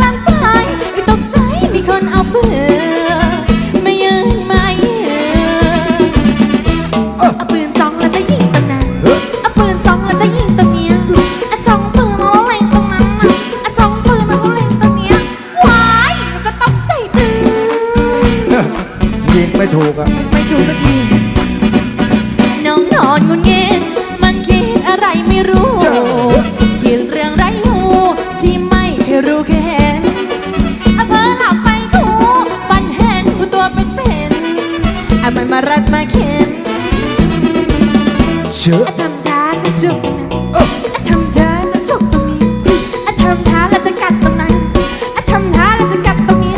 ฟังไปไม่ตกใจมีคนเอาเบื่อมายืนมาเยือเอาปืนจ้องแล้วจะยิงตรงนั้นเอาปืนจ้องแล้วจะยิงตรงเนี้ยเอาจ้องปืนเอาแรงตรงนั้นเอาจ้องปืนเอาแรงตรงเนี้ยวายมันก็ตกใจตื่นยิงไม่ถูกอะ อะมันมารัดมาเข็นเชื่ออะทำท่าจะจุกนะอะทำท่าจะจุกตรงนี้อะทำท่าแล้วจะกัดตรงนั้นอะทำท่าแล้วจะกัดตรงนี้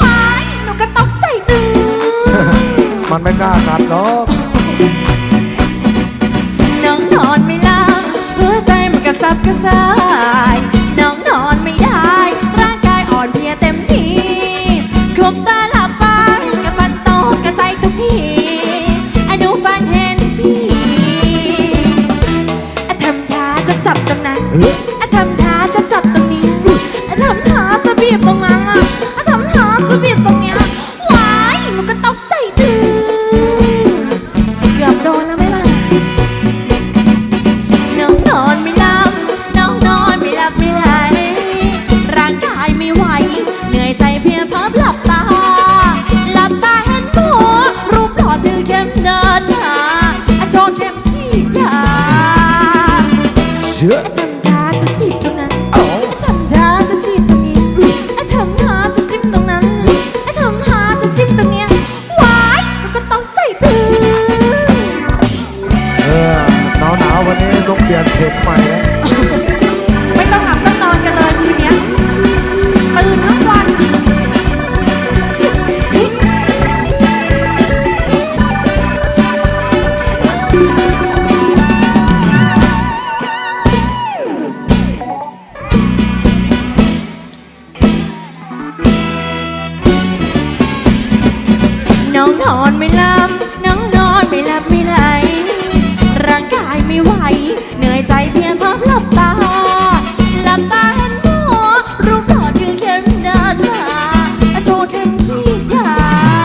ว้ายหนูก็ตกใจตื่นมันไม่กล้ากัดหรอกน้องนอนไม่หลับหัวใจมันกระสับกระส่าย บีบตรงนั้นอะอะทำท่าจะบีบตรงเนี้ยว้ายมันก็ตกใจตื่นเกือบโดนแล้วไหมล่ะน้องนอนไม่หลับน้องนอนไม่หลับไม่ไหลร่างกายไม่ไหว เหนื่อยใจเพียงพับหลับตา หลับตาเห็นหมอรูปหล่อถือเข้มเดินหาอะโชว์เข้มฉีดยา เชื่อ ต้องเปลี่ยนเข็มใหม่แล้วไม่ต้องหลับต้องนอนกันเลยทีเนี้ยตื่นทั้งวันน้องนอนไม่ห